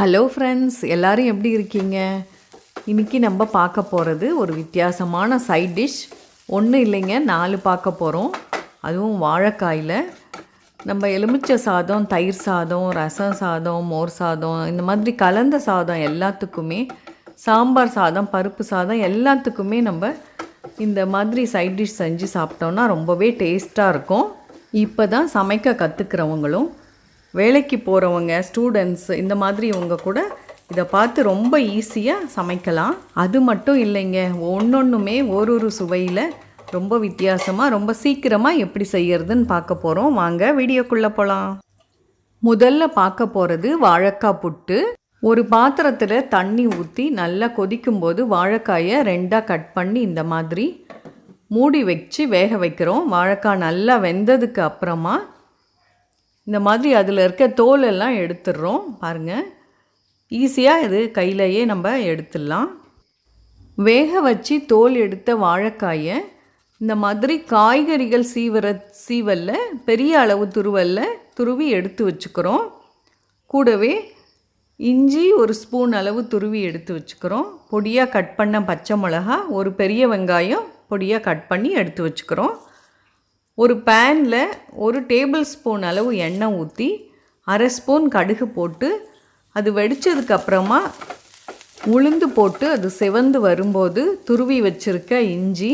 Hello friends எல்லாரும் எப்படி இருக்கீங்க? இன்னைக்கு நம்ம பார்க்க போகிறது ஒரு வித்தியாசமான சைட் டிஷ் ஒன்றும் இல்லைங்க நாலு பார்க்க போகிறோம் அதுவும் வாழைக்காயில். நம்ம எலுமிச்சை சாதம் தயிர் சாதம் ரசம் சாதம் மோர் சாதம் இந்த மாதிரி கலந்த சாதம் எல்லாத்துக்குமே சாம்பார் சாதம் பருப்பு சாதம் எல்லாத்துக்குமே நம்ம இந்த மாதிரி சைட் டிஷ் செஞ்சு சாப்பிட்டோன்னா ரொம்பவே டேஸ்ட்டாக இருக்கும். இப்போ தான் சமைக்க கற்றுக்கிறவங்களும் வேலைக்கு போகிறவங்க ஸ்டூடெண்ட்ஸ் இந்த மாதிரி இவங்க கூட இதை பார்த்து ரொம்ப ஈஸியாக சமைக்கலாம். அது மட்டும் இல்லைங்க ஒன்றொன்றுமே ஒரு ஒரு சுவையில் ரொம்ப வித்தியாசமாக ரொம்ப சீக்கிரமாக எப்படி செய்யறதுன்னு பார்க்க போகிறோம் வாங்க வீடியோக்குள்ளே போகலாம் முதல்ல பார்க்க போகிறது வாழைக்காய் புட்டு. ஒரு பாத்திரத்தில் தண்ணி ஊற்றி நல்லா கொதிக்கும்போது வாழைக்காயை ரெண்டாக கட் பண்ணி இந்த மாதிரி மூடி வச்சு வேக வைக்கிறோம். வாழைக்காய் நல்லா வெந்ததுக்கு அப்புறமா இந்த மாதிரி அதில் இருக்க தோல் எல்லாம் எடுத்துடுறோம் பாருங்கள் ஈஸியாக இது கையிலையே நம்ம எடுத்துடலாம். வேக வச்சு தோல் எடுத்த வாழைக்காயை இந்த மாதிரி காய்கறிகள் சீவர சீவல்ல பெரிய அளவு துருவல்ல துருவி எடுத்து வச்சுக்கிறோம். கூடவே இஞ்சி ஒரு ஸ்பூன் அளவு துருவி எடுத்து வச்சுக்கிறோம். பொடியாக கட் பண்ண பச்சை மிளகா ஒரு பெரிய வெங்காயம் பொடியாக கட் பண்ணி எடுத்து வச்சுக்கிறோம். ஒரு பேனில் ஒரு டேபிள் ஸ்பூன் அளவு எண்ணெய் ஊற்றி அரை ஸ்பூன் கடுகு போட்டு அது வெடித்ததுக்கப்புறமா உளுந்து போட்டு அது செவந்து வரும்போது துருவி வச்சுருக்க இஞ்சி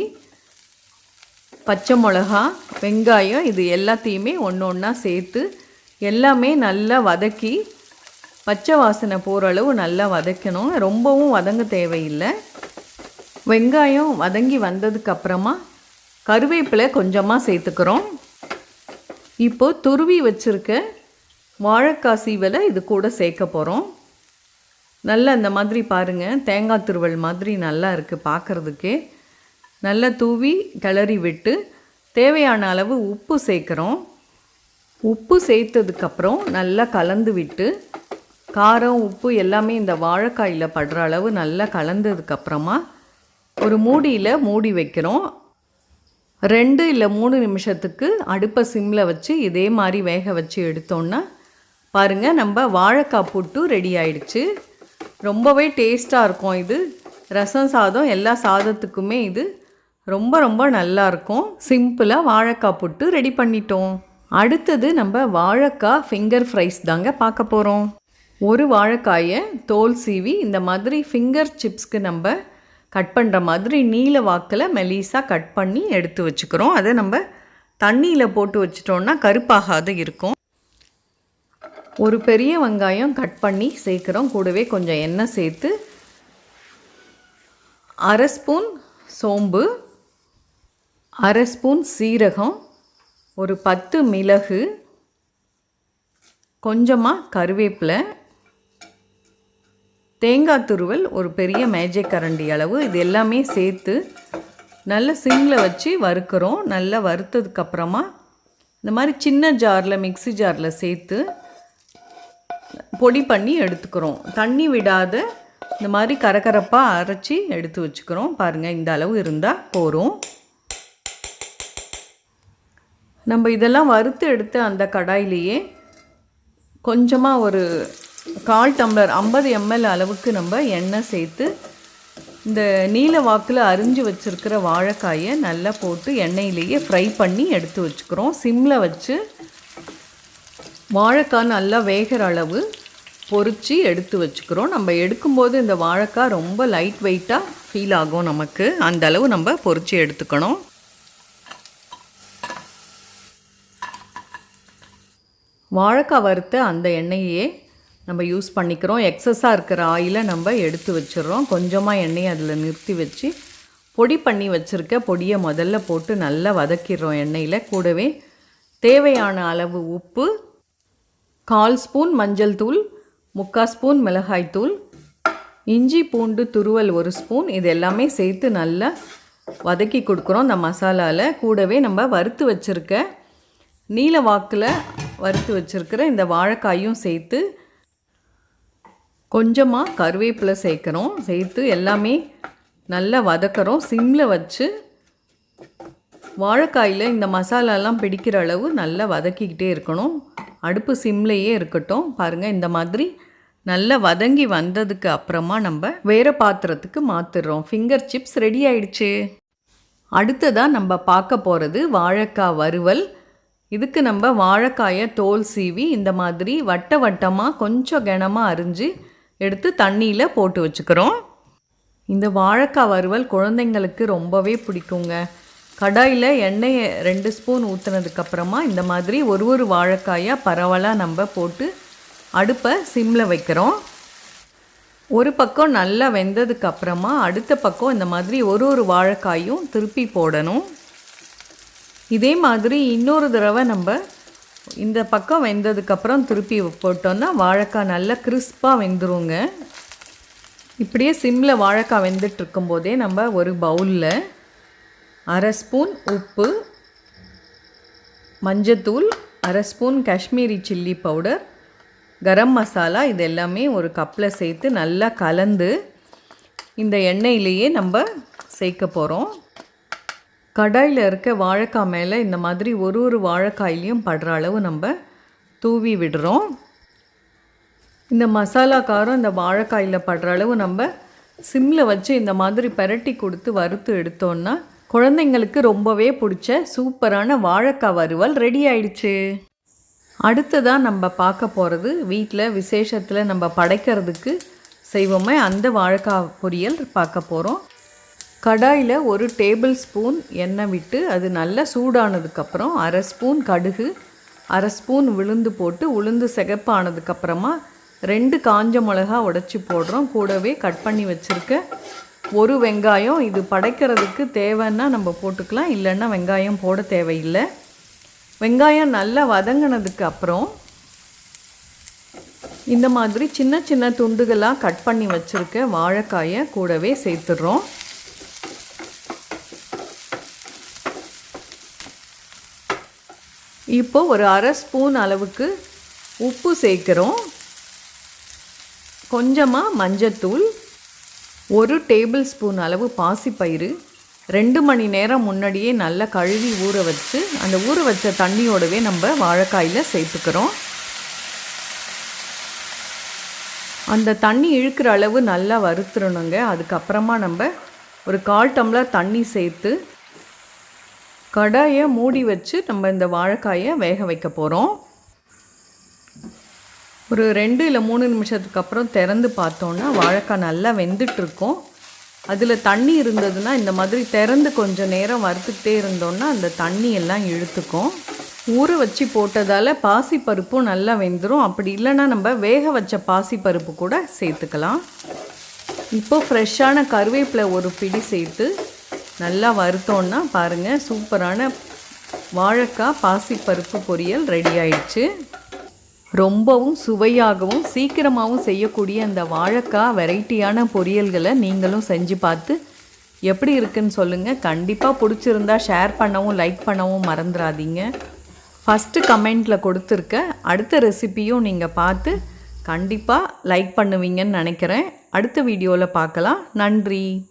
பச்சை மிளகா வெங்காயம் இது எல்லாத்தையுமே ஒன்று ஒன்றா சேர்த்து எல்லாமே நல்லா வதக்கி பச்சை வாசனை போகிற அளவு நல்லா வதக்கணும். ரொம்பவும் வதங்க தேவையில்லை. வெங்காயம் வதங்கி வந்ததுக்கப்புறமா கருவேப்பிலை கொஞ்சமாக சேர்த்துக்கிறோம். இப்போது துருவி வச்சுருக்க வாழைக்காய் சீவலை இது கூட சேர்க்க போகிறோம் நல்லா இந்த மாதிரி பாருங்கள் தேங்காய் துருவல் மாதிரி நல்லா இருக்குது பார்க்குறதுக்கே நல்லா தூவி கிளறி விட்டு தேவையான அளவு உப்பு சேர்க்குறோம். உப்பு சேர்த்ததுக்கப்புறம் நல்லா கலந்து விட்டு காரம் உப்பு எல்லாமே இந்த வாழைக்காயில் படுற அளவு நல்லா கலந்ததுக்கப்புறமா ஒரு மூடியில் மூடி வைக்கிறோம். ரெண்டு இல்லை மூணு நிமிஷத்துக்கு அடுப்பை சிம்மில் வச்சு இதே மாதிரி வேக வச்சு எடுத்தோன்னா பாருங்கள் நம்ம வாழைக்காய் போட்டு ரெடி ஆயிடுச்சு. ரொம்பவே டேஸ்ட்டாக இருக்கும் இது. ரசம் சாதம் எல்லா சாதத்துக்குமே இது ரொம்ப ரொம்ப நல்லாயிருக்கும் சிம்பிளாக வாழைக்காய் புட்டு ரெடி பண்ணிட்டோம். அடுத்தது நம்ம வாழைக்காய் ஃபிங்கர் ஃப்ரைஸ் தாங்க பார்க்க போகிறோம் ஒரு வாழைக்காயை தோல் சீவி இந்த மாதிரி ஃபிங்கர் சிப்ஸ்க்கு நம்ம கட் பண்ணுற மாதிரி நீல வாக்கில் மெலீஸாக கட் பண்ணி எடுத்து வச்சுக்கிறோம். அதை நம்ம தண்ணியில் போட்டு வச்சிட்டோன்னா கருப்பாகாது இருக்கும். ஒரு பெரிய வெங்காயம் கட் பண்ணி சேர்க்குறோம். கூடவே கொஞ்சம் எண்ணெய் சேர்த்து அரை ஸ்பூன் சோம்பு அரை ஸ்பூன் சீரகம் ஒரு பத்து மிளகு கொஞ்சமாக கருவேப்பிலை தேங்காய் துருவல் ஒரு பெரிய மேஜிக் கரண்டி அளவு. இது எல்லாமே சேர்த்து நல்ல சிம்மில் வச்சு வறுக்கிறோம். நல்லா வறுத்ததுக்கப்புறமா இந்த மாதிரி சின்ன ஜாரில் மிக்ஸி ஜாரில் சேர்த்து பொடி பண்ணி எடுத்துக்கிறோம். தண்ணி விடாத இந்த மாதிரி கரகரப்பாக அரைச்சி எடுத்து வச்சுக்கிறோம். பாருங்கள் இந்த அளவு இருந்தால் போகிறோம் நம்ம இதெல்லாம் வறுத்து எடுத்து அந்த கடாயிலேயே கொஞ்சமாக ஒரு கால் டம்ளர் ஐம்பது எம்எல் அளவுக்கு நம்ம எண்ணெய் சேர்த்து இந்த நீல வாக்கில் அரிஞ்சு வச்சுருக்கிற வாழைக்காயை நல்லா போட்டு எண்ணெயிலேயே ஃப்ரை பண்ணி எடுத்து வச்சுக்கிறோம். சிம்மில் வச்சு வாழைக்காய் நல்லா வேகிற அளவு பொறிச்சு எடுத்து வச்சுக்கிறோம். நம்ம எடுக்கும்போது இந்த வாழைக்காய் ரொம்ப லைட் வெயிட்டாக ஃபீல் ஆகும் நமக்கு. அந்த அளவு நம்ம பொறிச்சு எடுத்துக்கணும். வாழைக்காய் வறுத்த அந்த எண்ணெயே நம்ம யூஸ் பண்ணிக்கிறோம். எக்ஸஸாக இருக்கிற ஆயிலை நம்ம எடுத்து வச்சிடுறோம். கொஞ்சமாக எண்ணெயை அதில் நிறுத்தி வச்சு பொடி பண்ணி வச்சுருக்க பொடியை முதல்ல போட்டு நல்லா வதக்கிடுறோம் எண்ணெயில். கூடவே தேவையான அளவு உப்பு கால் ஸ்பூன் மஞ்சள் தூள் முக்கால் ஸ்பூன் மிளகாய் தூள் இஞ்சி பூண்டு துருவல் ஒரு ஸ்பூன். இது எல்லாமே சேர்த்து நல்லா வதக்கி கொடுக்குறோம் இந்த மசாலாவில் கூடவே நம்ம வறுத்து வச்சுருக்க நீல வாக்கில் வறுத்து வச்சுருக்கிற இந்த வாழைக்காயும் சேர்த்து கொஞ்சமாக கருவேப்பிலை சேர்க்குறோம். சேர்த்து எல்லாமே நல்லா வதக்குறோம். சிம்மில் வச்சு வாழைக்காயில் இந்த மசாலாலாம் பிடிக்கிற அளவு நல்லா வதக்கிக்கிட்டே இருக்கணும். அடுப்பு சிம்லேயே இருக்கட்டும். பாருங்கள் இந்த மாதிரி நல்லா வதங்கி வந்ததுக்கு அப்புறமா நம்ம வேறு பாத்திரத்துக்கு மாற்றிடுறோம் ஃபிங்கர் சிப்ஸ் ரெடி ஆயிடுச்சு. அடுத்ததாக நம்ம பார்க்க போகிறது வாழைக்காய் வறுவல். இதுக்கு நம்ம வாழைக்காயை தோல் சீவி இந்த மாதிரி வட்ட வட்டமாக கொஞ்சம் கனமாக அரிஞ்சு எடுத்து தண்ணியில் போட்டு வச்சுக்கிறோம். இந்த வாழைக்காய் வறுவல் குழந்தைங்களுக்கு ரொம்பவே பிடிக்குங்க. கடாயில் எண்ணெயை ரெண்டு ஸ்பூன் ஊற்றுனதுக்கப்புறமா இந்த மாதிரி ஒரு ஒரு வாழைக்காயாக பரவலாக நம்ம போட்டு அடுப்பை சிம்மில் வைக்கிறோம். ஒரு பக்கம் நல்லா வெந்ததுக்கு அப்புறமா அடுத்த பக்கம் இந்த மாதிரி ஒரு ஒரு வாழைக்காயும் திருப்பி போடணும். இதே மாதிரி இன்னொரு தடவை நம்ம இந்த பக்கம் வெந்ததுக்கப்புறம் திருப்பி போட்டோன்னா வாழைக்காய் நல்லா கிறிஸ்பாக வெந்துருங்க. இப்படியே சிம்மில் வாழைக்காய் வெந்துட்டு இருக்கும்போதே நம்ம ஒரு பவுலில் அரை ஸ்பூன் உப்பு மஞ்சத்தூள் அரை spoon Kashmiri chilli powder garam masala இது எல்லாமே ஒரு கப்பில் சேர்த்து நல்லா கலந்து இந்த எண்ணெயிலேயே நம்ம சேர்க்க போகிறோம் கடாயில் இருக்க வாழைக்காய் மேலே இந்த மாதிரி ஒரு ஒரு வாழைக்காயிலையும் படுற அளவு நம்ம தூவி விடுறோம். இந்த மசாலா காரம் இந்த வாழைக்காயில் படுற அளவு நம்ம சிம்மில் வச்சு இந்த மாதிரி பெரட்டி கொடுத்து வறுத்து எடுத்தோன்னா குழந்தைங்களுக்கு ரொம்பவே பிடிச்ச சூப்பரான வாழைக்காய் வறுவல் ரெடி ஆயிடுச்சு. அடுத்ததாக நம்ம பார்க்க போகிறது வீட்டில் விசேஷத்தில் நம்ம படைக்கிறதுக்கு செய்வோமே அந்த வாழைக்காய் பொரியல் பார்க்க போகிறோம் கடாயில் ஒரு டேபிள் ஸ்பூன் எண்ணெய் விட்டு அது நல்லா சூடானதுக்கப்புறம் அரை ஸ்பூன் கடுகு அரை ஸ்பூன் விழுந்து போட்டு உளுந்து சிகப்பானதுக்கப்புறமா ரெண்டு காஞ்ச மிளகா உடச்சி போடுறோம். கூடவே கட் பண்ணி வச்சுருக்க ஒரு வெங்காயம். இது படைக்கிறதுக்கு தேவைன்னா நம்ம போட்டுக்கலாம். இல்லைன்னா வெங்காயம் போட தேவையில்லை. வெங்காயம் நல்லா வதங்கினதுக்கு அப்புறம் இந்த மாதிரி சின்ன சின்ன துண்டுகளாக கட் பண்ணி வச்சுருக்க வாழைக்காயை கூடவே சேர்த்துடுறோம். இப்போ ஒரு அரை ஸ்பூன் அளவுக்கு உப்பு சேர்க்குறோம். கொஞ்சமாக மஞ்சத்தூள் ஒரு டேபிள் ஸ்பூன் அளவு பாசிப்பயிறு ரெண்டு மணி நேரம் முன்னாடியே நல்லா கழுவி ஊற வச்சு அந்த ஊற வச்ச தண்ணியோடவே நம்ம வாழைக்காயில் சேர்த்துக்கிறோம். அந்த தண்ணி இழுக்கிற அளவு நல்லா வறுத்துடணுங்க. அதுக்கப்புறமா நம்ம ஒரு கால் டம்ளர் தண்ணி சேர்த்து கடாயை மூடி வச்சு நம்ம இந்த வாழைக்காயை வேக வைக்க போகிறோம் ஒரு ரெண்டு இல்லை மூணு நிமிஷத்துக்கு அப்புறம் திறந்து பார்த்தோன்னா வாழைக்காய் நல்லா வெந்துட்டுருக்கோம் அதில் தண்ணி இருந்ததுன்னா இந்த மாதிரி திறந்து கொஞ்சம் நேரம் வறுத்துக்கிட்டே இருந்தோன்னா அந்த தண்ணி எல்லாம் இழுத்துக்கும். ஊற வச்சு போட்டதால் பாசிப்பருப்பும் நல்லா வெந்துடும் அப்படி இல்லைன்னா நம்ம வேக வச்ச பாசிப்பருப்பு கூட சேர்த்துக்கலாம். இப்போ ஃப்ரெஷ்ஷான கருவேப்பிலை ஒரு பிடி சேர்த்து நல்லா வறுத்தோன்னா பாருங்கள் சூப்பரான வாழைக்காய் பாசிப்பருப்பு பொரியல் ரெடி ஆயிடுச்சு. ரொம்பவும் சுவையாகவும் சீக்கிரமாகவும் செய்யக்கூடிய அந்த வாழைக்காய் வெரைட்டியான பொரியல்களை நீங்களும் செஞ்சு பார்த்து எப்படி இருக்குன்னு சொல்லுங்கள் கண்டிப்பாக பிடிச்சிருந்தா ஷேர் பண்ணவும் லைக் பண்ணவும் மறந்துடாதீங்க. ஃபஸ்ட்டு கமெண்ட்டில் கொடுத்துருக்க அடுத்த ரெசிப்பியும் நீங்கள் பார்த்து கண்டிப்பாக லைக் பண்ணுவீங்கன்னு நினைக்கிறேன். அடுத்த வீடியோவில் பார்க்கலாம். நன்றி.